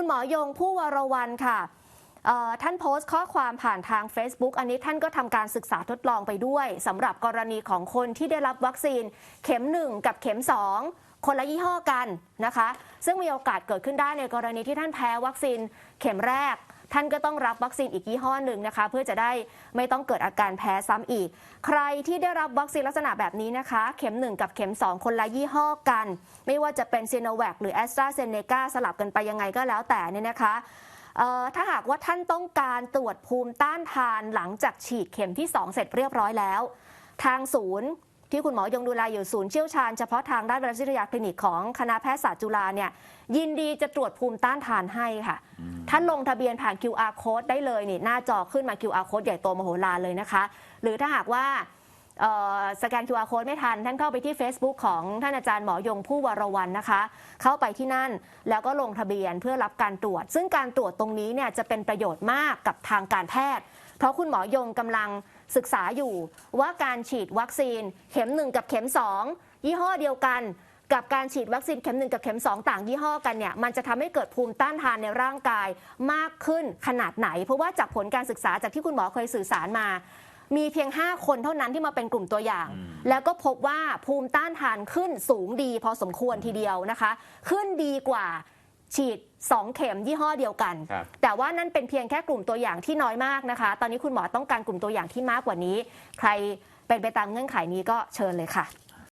คุณหมอยงผู้วรวันค่ะท่านโพสต์ข้อความผ่านทาง Facebook อันนี้ท่านก็ทำการศึกษาทดลองไปด้วยสำหรับกรณีของคนที่ได้รับวัคซีนเข็ม 1 กับเข็ม 2 คนละยี่ห้อกันนะคะ ซึ่งมีโอกาสเกิดขึ้นได้ในกรณีที่ท่านแพ้วัคซีนเข็มแรก ท่านก็ต้องรับวัคซีนอีกยี่ห้อหนึ่งนะคะ เพื่อจะได้ไม่ต้องเกิดอาการแพ้ซ้ำอีก ใครที่ได้รับวัคซีนลักษณะแบบนี้นะคะ เข็ม 1 กับเข็ม 2 คนละยี่ห้อกัน ไม่ว่าจะเป็นซีโนแวคหรือแอสตราเซเนกาสลับกันไปยังไงก็แล้วแต่เนี่ยนะคะถ้าหากว่าท่านต้องการตรวจภูมิต้านทานหลังจากฉีดเข็มที่ 2 เสร็จเรียบร้อยแล้ว ทางศูนย์ ที่คุณหมอยงดูแลอยู่ศูนย์เชี่ยวชาญเฉพาะทางด้านไวรัสวิทยาคลินิกของคณะแพทยศาสตร์จุฬาเนี่ยยินดีจะตรวจภูมิต้านทานให้ค่ะ ท่านลงทะเบียนผ่าน QR code ได้เลยนี่หน้าจอขึ้นมา QR code ใหญ่โตมโหฬารเลยนะคะ หรือถ้าหากว่าเอ่อ สแกน QR code ไม่ทัน ท่านเข้าไปที่ Facebook ของท่านอาจารย์หมอยงผู้วรวันนะคะ เข้าไปที่นั่นแล้วก็ลงทะเบียนเพื่อรับการตรวจ ซึ่งการตรวจตรงนี้เนี่ยจะเป็นประโยชน์มากกับทางการแพทย์ เพราะคุณหมอยงกำลังศึกษาอยู่ว่าการฉีดวัคซีนเข็ม 1 กับเข็ม 2 ยี่ห้อเดียวกันกับการฉีดวัคซีนเข็ม 1 กับเข็ม 2 ต่างยี่ห้อกันเนี่ยมันจะทำให้เกิดภูมิต้านทานในร่างกายมากขึ้นขนาดไหน เพราะว่าจากผลการศึกษาจากที่คุณหมอเคยสื่อสารมา มีเพียง 5 คนเท่านั้นที่มาเป็นกลุ่มตัวอย่าง แล้วก็พบว่าภูมิต้านทานขึ้นสูงดี พอสมควรทีเดียวนะคะ ขึ้นดีกว่าฉีด 2 เข็มยี่ห้อเดียวกันครับแต่ว่านั่นเป็นเพียงแค่กลุ่มตัวอย่างที่น้อยมากนะคะ ตอนนี้คุณหมอต้องการกลุ่มตัวอย่างที่มากกว่านี้ ใครเป็นไปตามเงื่อนไขนี้ก็เชิญเลยค่ะ